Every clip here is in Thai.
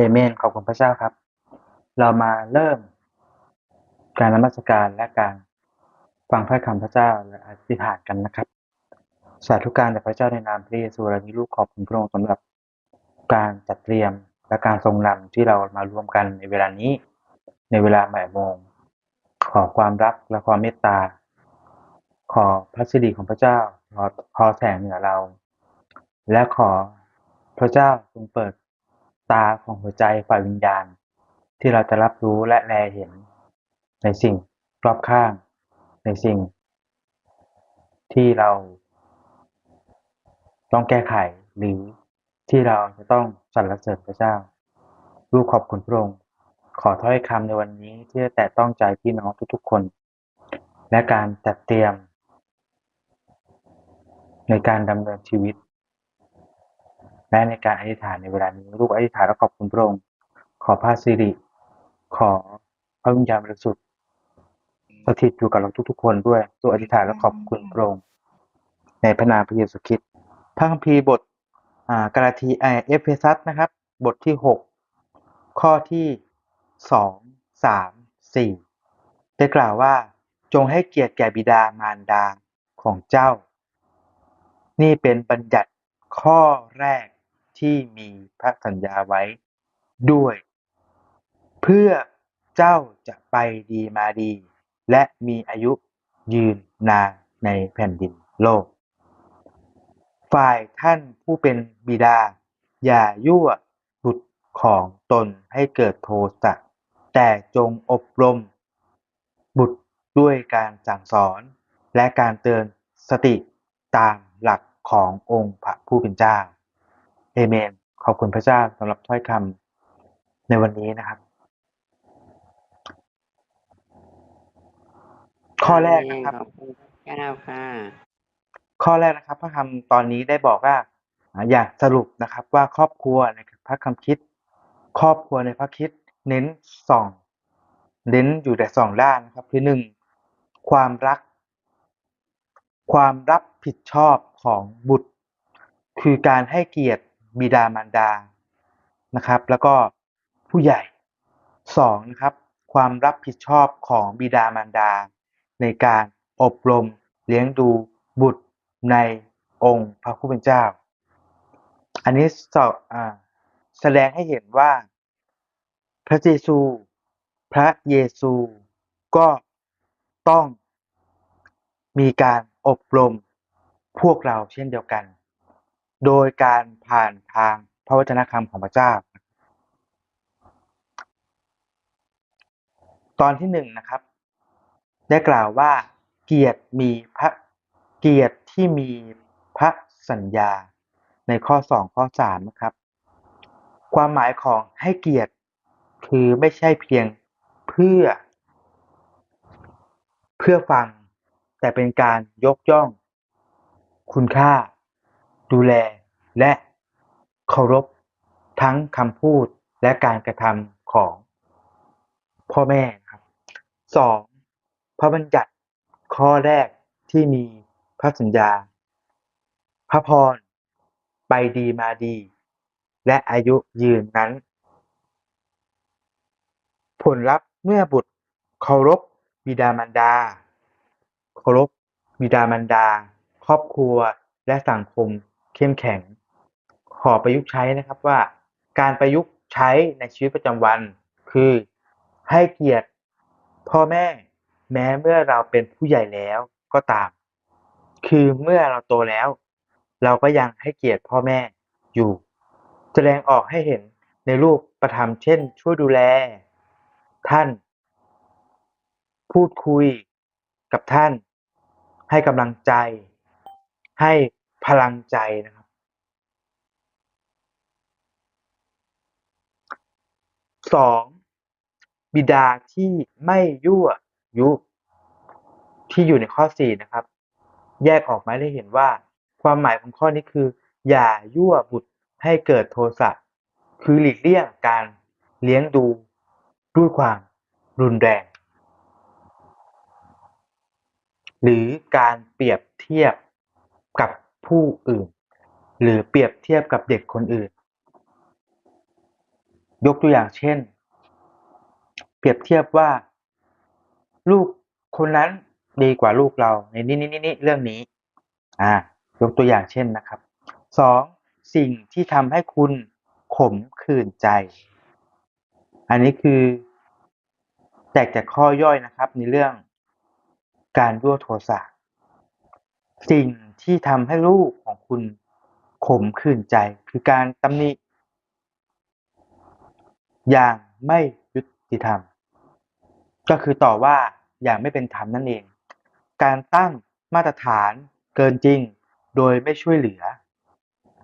เอเมนขอบคุณพระเจ้าครับ เรามาเริ่มการนมัสการและการฟังพระคำพระเจ้าและอธิษฐานกันนะครับ สาธุการแด่พระเจ้าในนามพระเยซูและนี้ลูกขอบคุณพระองค์สำหรับการจัดเตรียมและการทรงนำที่เรามารวมกันในเวลานี้ ในเวลาบ่ายโมง ขอความรักและความเมตตา ขอพระสิริของพระเจ้าขอขอแสงเหนือเรา และขอพระเจ้าทรงเปิด ตาของหัวใจฝ่ายวิญญาณ ที่เราจะรับรู้และแลเห็น ในสิ่งรอบข้าง ในสิ่ง ที่เราต้องแก้ไขหรือที่เราจะต้องสรรเสริญพระเจ้า ลูกขอบคุณพระองค์ขอถ้อยคำในวันนี้ที่จะแตะต้องใจพี่น้องทุกๆคน และการจัดเตรียม ในการดำเนินชีวิต และในการอธิษฐานในเวลานี้ลูกอธิษฐานและขอบคุณพระองค์ขอพระสิริ ขอพระวิญญาณบริสุทธิ์สถิตอยู่กับเราทุกๆ คนด้วยลูกอธิษฐานและขอบคุณพระองค์ในพระนามพระเยซูคริสต์พระคัมภีร์บทอากาลาทีเอเอเฟซัสนะครับ บทที่หกข้อที่สองสามสี่ได้กล่าวว่าจงให้เกียรติแก่บิดามารดาของเจ้า นี่เป็นบัญญัติข้อแรก ที่มีพระสัญญาไว้ด้วย เพื่อเจ้าจะไปดีมาดี และมีอายุยืนนานในแผ่นดินโลก ฝ่ายท่านผู้เป็นบิดา อย่ายั่วบุตรของตนให้เกิดโทสะแต่จงอบรม บุตรด้วยการสั่งสอน และการเตือนสติตามหลักขององค์พระผู้เป็นเจ้า เอเมน ขอบคุณพระเจ้าสำหรับถ้อยคำในวันนี้นะครับ ข้อแรกนะครับขอบคุณพระเจ้าค่ะ ข้อแรกนะครับ พระคำตอนนี้ได้บอกว่าอ่า อยากสรุปนะครับ ว่าครอบครัวในพระคำคิด ครอบครัวในพระคิดเน้นสองเน้นอยู่แต่สองด้านนะครับ คือหนึ่งความรัก ความรับผิดชอบของบุตร คือการให้เกียรติ บิดามารดานะครับ แล้วก็ผู้ใหญ่สองนะครับ ความรับผิดชอบของบิดามารดา ในการอบรมเลี้ยงดูบุตรในองค์พระผู้เป็นเจ้า อันนี้สออ่าแสดงให้เห็นว่า พระเยซู พระเยซูก็ต้องมีการอบรมพวกเราเช่นเดียวกัน โดยการผ่านทางพระวจนะคำของพระเจ้า ตอนที่หนึ่งนะครับ ได้กล่าวว่าเกียรติมีพระเกียรติที่มีพระสัญญาในข้อสองข้อสามนะครับ ความหมายของให้เกียรติคือไม่ใช่เพียงเพื่อ เพื่อฟังแต่เป็นการยกย่องคุณค่า ดูแล และเคารพทั้งคำพูดและการกระทำของพ่อแม่ครับสองพระบัญญัติข้อแรกที่มีพระสัญญา พระพร ไปดีมาดี และอายุยืนนั้น ผลลัพธ์เมื่อบุตรเคารพบิดามารดา เคารพบิดามารดา ครอบครัวและสังคม เข้มแข็ง ขอประยุกต์ใช้นะครับว่า การประยุกต์ใช้ในชีวิตประจำวัน คือให้เกียรติพ่อแม่แม้เมื่อเราเป็นผู้ใหญ่แล้วก็ตาม คือเมื่อเราโตแล้ว เราก็ยังให้เกียรติพ่อแม่อยู่ แสดงออกให้เห็นในรูปประธรรมเช่น ช่วยดูแล ท่าน พูดคุยกับท่าน ให้กำลังใจ ให้ พลังใจนะครับ สองบิดาที่ไม่ยั่วยุที่อยู่ในข้อสี่นะครับ แยกออกมาได้เห็นว่า ความหมายของข้อนี้คือ อย่ายั่วบุตรให้เกิดโทสะคือหลีกเลี่ยงการเลี้ยงดูด้วยความรุนแรง หรือการเปรียบเทียบกับ ผู้อื่น หรือเปรียบเทียบกับเด็กคนอื่น ยกตัวอย่างเช่น เปรียบเทียบว่า ลูกคนนั้นดีกว่าลูกเราในนี้นี้นี้เรื่องนี้อ่ายกตัวอย่างเช่นนะครับสองสิ่งที่ทำให้คุณขมขื่นใจ อันนี้คือแตกจากข้อย่อยนะครับในเรื่องการยั่วโทสะสิ่ง ที่ทำให้ลูกของคุณขมขื่นใจ คือการตำหนิ อย่างไม่ยุติธรรม ก็คือต่อว่าอย่างไม่เป็นธรรมนั่นเอง การตั้งมาตรฐานเกินจริงโดยไม่ช่วยเหลือ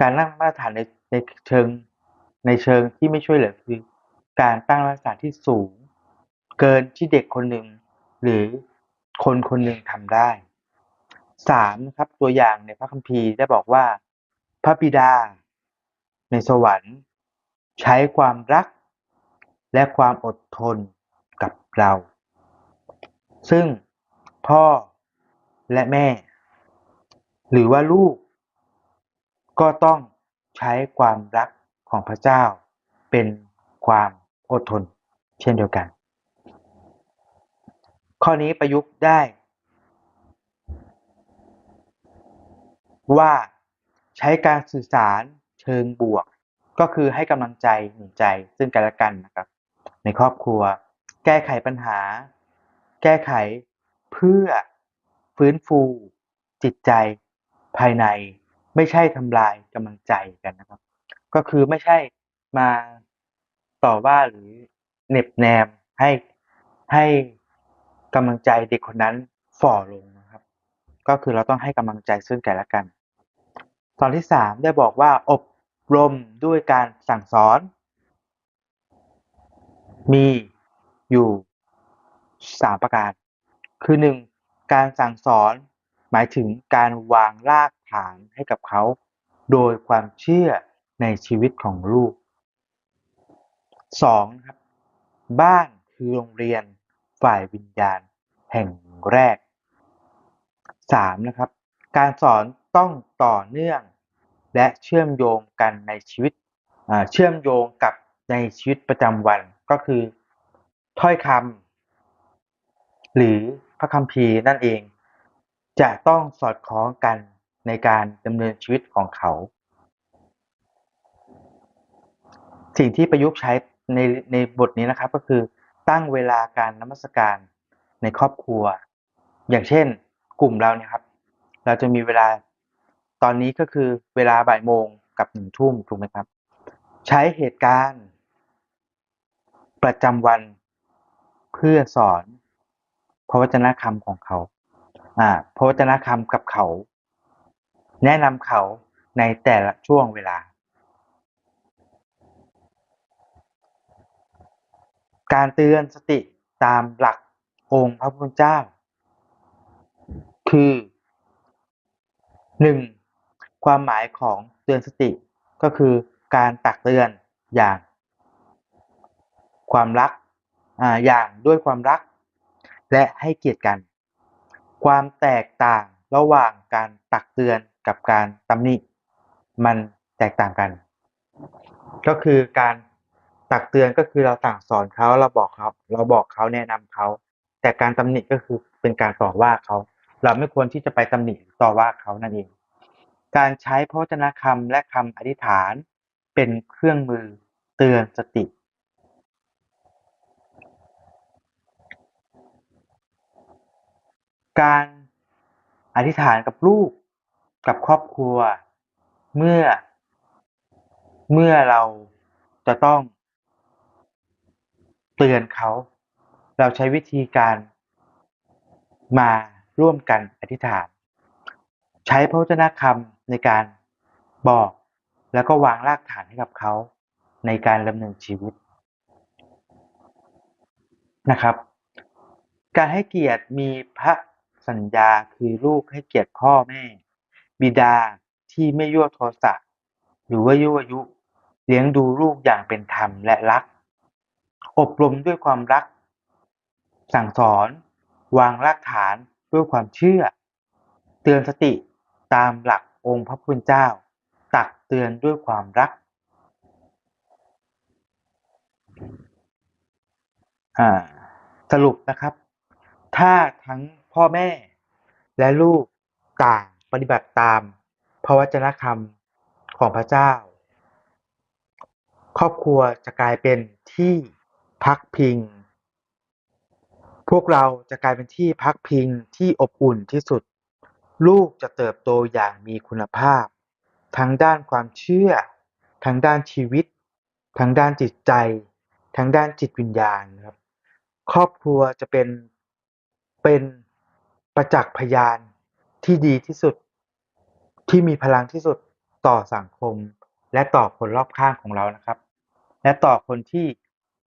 การตั้งมาตรฐานในในเชิงในเชิงที่ไม่ช่วยเหลือคือการตั้งมาตรฐานที่สูง เกินที่เด็กคนหนึ่งหรือคนคนหนึ่งทำได้ สามนะครับตัวอย่างในพระคัมภีร์ได้บอกว่า พระบิดา ในสวรรค์ ใช้ความรักและความอดทนกับเรา ซึ่งพ่อและแม่ หรือว่าลูก ก็ต้องใช้ความรักของพระเจ้า เป็นความอดทน เช่นเดียวกัน ข้อนี้ประยุกต์ได้ ว่าใช้การสื่อสารเชิงบวก ก็คือให้กำลังใจหนุนใจซึ่งกันและกันนะครับ ในครอบครัว แก้ไขปัญหา แก้ไขเพื่อฟื้นฟูจิตใจภายใน ไม่ใช่ทำลายกำลังใจกันนะครับ ก็คือไม่ใช่มาต่อว่าหรือเหน็บแนมให้ให้กำลังใจเด็กคนนั้นฝ่อลงนะครับ ก็คือเราต้องให้กำลังใจซึ่งกันและกัน ตอนที่สามได้บอกว่าอบรมด้วยการสั่งสอน มีอยู่สามประการ คือหนึ่งการสั่งสอนหมายถึงการวางรากฐานให้กับเขา โดยความเชื่อในชีวิตของลูกสองครับบ้านคือโรงเรียนฝ่ายวิญญาณแห่งแรกสามนะครับ การสอน ต้องต่อเนื่องและเชื่อมโยงกันในชีวิตเชื่อมโยงกับในชีวิตประจำวันก็คือถ้อยคำหรือพระคัมภีร์นั่นเอง จะต้องสอดคล้องกันในการดำเนินชีวิตของเขา สิ่งที่ประยุกต์ใช้ในในบทนี้นะครับก็คือตั้งเวลาการนมัสการในครอบครัว อย่างเช่นกลุ่มเราเนี่ยครับ เราจะมีเวลา ตอนนี้ก็คือเวลาบ่ายโมงกับหนึ่งทุ่มถูกไหมครับ ใช้เหตุการณ์ ประจำวันเพื่อสอนพระวจนะคำของเขาอ่าพระวจนะคำกับเขา แนะนำเขาในแต่ละช่วงเวลา การเตือนสติตามหลักองค์พระพุทธเจ้า คือหนึ่ง ความหมายของเตือนสติก็คือการตักเตือนอย่าง ความรักออย่างด้วยความรัก และให้เกียรติกัน ความแตกต่างระหว่างการตักเตือนกับการตำหนิมันแตกต่างกัน ก็คือการตักเตือนก็คือเราสั่งสอนเขาเราบอกเขาเราบอกเขาแนะนำเขา แต่การตำหนิก็คือเป็นการต่อว่าเขา เราไม่ควรที่จะไปตำหนิต่อว่าเขานั่นเอง การใช้พระวจนะคำและคำอธิษฐาน เป็นเครื่องมือเตือนสติการอธิษฐานกับลูกกับครอบครัว เมื่อ เมื่อเราจะต้องเตือนเขา เราใช้วิธีการมาร่วมกันอธิษฐาน ใช้พระวจนะคำ ในการบอกแล้วก็วางรากฐานให้กับเขาในการดำเนินชีวิตนะครับ การให้เกียรติมีพระสัญญาคือลูกให้เกียรติพ่อแม่ บิดาที่ไม่ยั่วโทสะหรือว่ายั่วยุ เลี้ยงดูลูกอย่างเป็นธรรมและรัก อบรมด้วยความรัก สั่งสอน วางรากฐานด้วยความเชื่อ เตือนสติตามหลัก องค์พระพุทธเจ้า ตักเตือนด้วยความรักสรุปนะครับ ถ้าทั้งพ่อแม่และลูกต่างปฏิบัติตามพระวจนะคำของพระเจ้า ครอบครัวจะกลายเป็นที่พักพิง พวกเราจะกลายเป็นที่พักพิงที่อบอุ่นที่สุด ลูกจะเติบโตอย่างมีคุณภาพ ทั้งด้านความเชื่อ ทั้งด้านชีวิต ทั้งด้านจิตใจ ทั้งด้านจิตวิญญาณนะครับ ครอบครัวจะเป็นเป็นประจักษ์พยานที่ดีที่สุด ที่มีพลังที่สุดต่อสังคม และต่อคนรอบข้างของเรานะครับ และต่อคนที่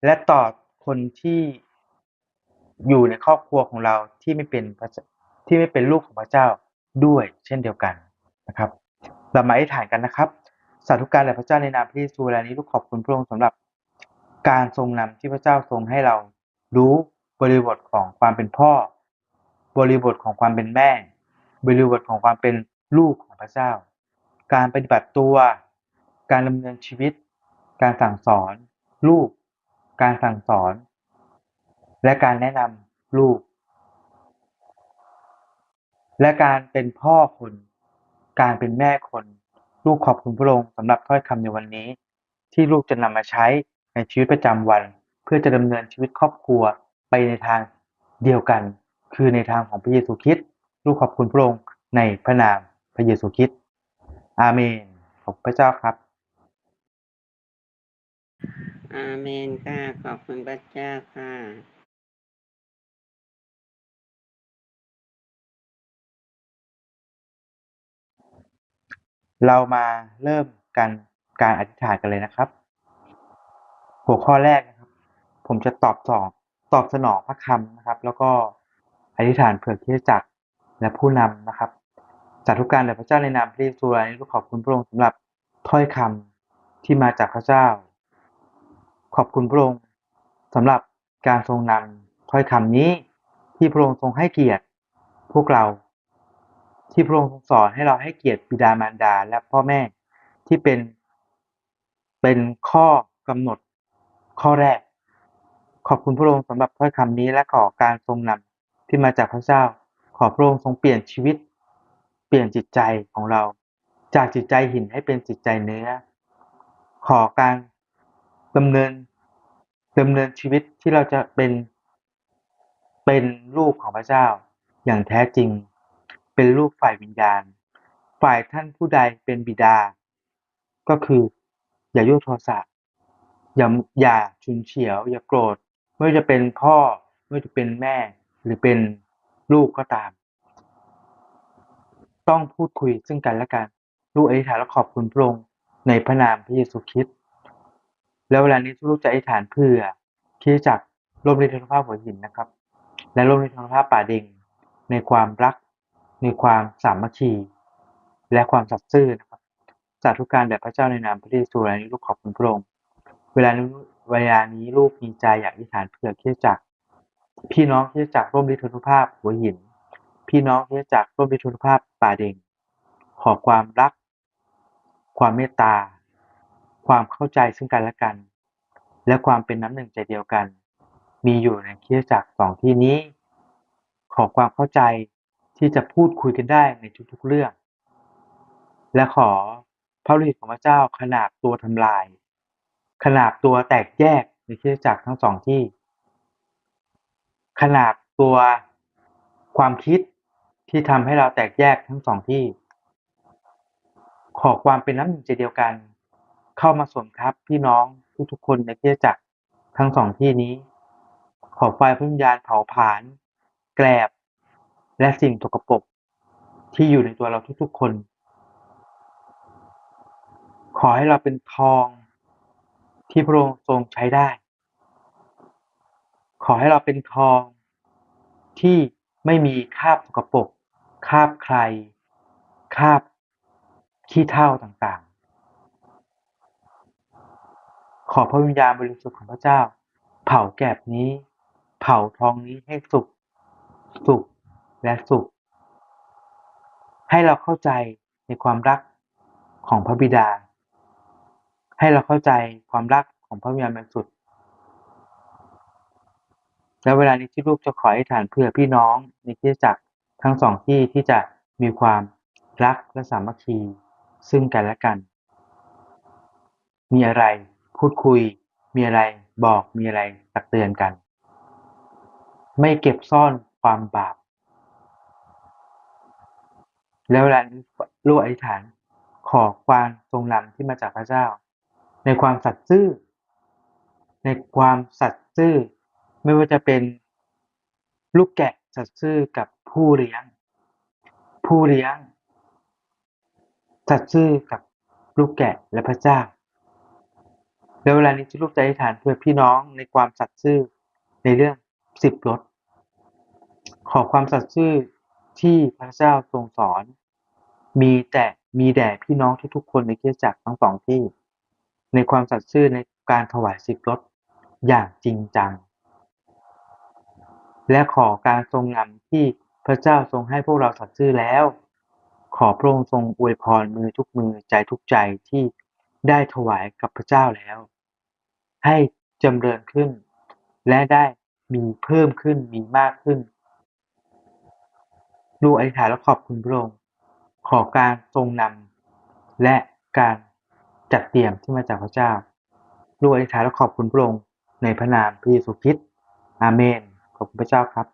และต่อคนที่อยู่ในครอบครัวของเราที่ไม่เป็นที่ไม่เป็นลูกของพระเจ้า ด้วยเช่นเดียวกันนะครับเรามาอธิษฐานกันนะครับ สาธุการแด่พระเจ้าในนามพระเยซูเวลานี้ลูกขอบคุณพระองค์สำหรับการทรงนำที่พระเจ้าทรงให้เรารู้บริบทของความเป็นพ่อ บริบทของความเป็นแม่ บริบทของความเป็นลูกของพระเจ้า การปฏิบัติตัว การดำเนินชีวิต การสั่งสอน ลูก การสั่งสอน และการแนะนำลูก และการเป็นพ่อคน การเป็นแม่คน ลูกขอบคุณพระองค์สำหรับถ้อยคำในวันนี้ ที่ลูกจะนำมาใช้ในชีวิตประจำวัน เพื่อจะดำเนินชีวิตครอบครัวไปในทางเดียวกัน คือในทางของพระเยซูคริสต์ลูกขอบคุณพระองค์ในพระนามพระเยซูคริสต์อาเมนขอบพระเจ้าครับ อาเมนค่ะขอบคุณพระเจ้าค่ะ เรามาเริ่มกันการอธิษฐานกันเลยนะครับ หัวข้อแรกนะครับ ผมจะตอบสองตอบสนองพระคำนะครับ แล้วก็อธิษฐานเผื่อคริสตจักและผู้นำนะครับสาธุการแด่พระเจ้าในนามพระเยซูรายนี้ลูกขอบคุณพระองค์สำหรับถ้อยคำที่มาจากพระเจ้า ขอบคุณพระองค์สำหรับการทรงนำถ้อยคำนี้ที่พระองค์ทรงให้เกียรติ พวกเรา ที่พระองค์ทรงสอนให้เราให้เกียรติบิดามารดาและพ่อแม่ที่เป็นเป็นข้อกำหนดข้อแรก ขอบคุณพระองค์สำหรับถ้อยคำนี้และขอการทรงนำที่มาจากพระเจ้า ขอพระองค์ทรงเปลี่ยนชีวิต เปลี่ยนจิตใจของเรา จากจิตใจหินให้เป็นจิตใจเนื้อ ขอการดำเนินดำเนินชีวิตที่เราจะเป็นเป็นลูกของพระเจ้าอย่างแท้จริง เป็นลูกฝ่ายวิญญาณ ฝ่ายท่านผู้ใดเป็นบิดา ก็คืออย่ายั่วโทสะอย่าอย่าฉุนเฉียว อย่าโกรธ ไม่ว่าจะเป็นพ่อ ไม่ว่าจะเป็นแม่ หรือเป็นลูกก็ตาม ต้องพูดคุยซึ่งกันและกัน ลูกอธิษฐานและขอบคุณพระองค์ในพระนามพระเยซูคริสต์แล้วเวลานี้ลูกจะอธิษฐานเพื่อคริสตจักร่วมในธรรมภาพหัวหินนะครับ และร่วมในธรรมภาพป่าเด็งในความรัก ในความสามัคคี และความสัตย์ซื่อนะครับสาธุการแด่พระเจ้าในนามพระเยซูและนี้ลูกขอบคุณพระองค์เวลานี้เวลานี้ลูกมีใจอยากอธิษฐานเพื่อเคริสตจักรพี่น้องเคริสตจักรร่วมฤทธานุภาพหัวหิน พี่น้องเคริสตจักรร่วมฤทธานุภาพป่าเด็งขอความรัก ความเมตตา ความเข้าใจซึ่งกันและกัน และความเป็นน้ำหนึ่งใจเดียวกัน มีอยู่ในเคริสตจักรสองที่นี้ ขอความเข้าใจ ที่จะพูดคุยกันได้ในทุกๆเรื่อง และขอพระฤทธิ์ของพระเจ้าขนาบตัวทำลาย ขนาบตัวแตกแยกในคริสตจักรทั้งสองที่ ขนาบตัวความคิดที่ทำให้เราแตกแยกทั้งสองที่ ขอความเป็นน้ำหนึ่งใจเดียวกัน เข้ามาสมทับพี่น้องทุกๆคนในคริสตจักรทั้งสองที่นี้ ขอไฟพระวิญญาณเผาผลาญแกลบ และสิ่งตกปรกที่อยู่ในตัวเราทุกๆคน ขอให้เราเป็นทองที่พระองค์ทรงใช้ได้ ขอให้เราเป็นทองที่ไม่มีคราบสกปรกคราบใครคราบขี้เถ้าต่างๆ ขอพระวิญญาณบริสุทธิ์ของพระเจ้า เผาแกบนี้ เผาทองนี้ให้สุกสุก และสุข ให้เราเข้าใจในความรักของพระบิดา ให้เราเข้าใจความรักของพระวิญญาณบริสุทธิ์แล้วเวลานี้ที่ลูกจะขออธิษฐานเพื่อพี่น้องในคริสตจักรทั้งสองที่ที่จะมีความรักและสามัคคี ซึ่งกันและกัน มีอะไรพูดคุย มีอะไรบอกมีอะไรตักเตือนกัน ไม่เก็บซ่อนความบาป แล้วเวลาลูกอธิษฐานขอความทรงนำที่มาจากพระเจ้า ในความสัตย์ซื่อ ในความสัตย์ซื่อ ไม่ว่าจะเป็นลูกแกะสัตย์ซื่อกับผู้เลี้ยง ผู้เลี้ยง สัตย์ซื่อกับลูกแกะและพระเจ้า แล้วเวลานี้ที่ลูกจะอธิษฐานเพื่อพี่น้องในความสัตย์ซื่อในเรื่องสิบรถขอความสัตย์ซื่อที่พระเจ้าทรงสอน มีแต่มีแด่พี่น้องทุกๆคนในคริสตจักรทั้งสองที่ ในความสัตย์ซื่อในการถวายสิบรถอย่างจริงจัง และขอการทรงนำที่พระเจ้าทรงให้พวกเราสัตย์ซื่อแล้ว ขอพระองค์ทรงอวยพรมือทุกมือใจทุกใจที่ได้ถวายกับพระเจ้าแล้ว ให้จำเริญขึ้น และได้มีเพิ่มขึ้นมีมากขึ้นลูกอธิษฐานและขอบคุณพระองค์ ขอการทรงนำและการจัดเตรียมที่มาจากพระเจ้าด้วยอธิษฐานและขอบคุณพระองค์ในพระนามพระเยซูคริสต์อาเมน ขอบคุณพระเจ้าครับ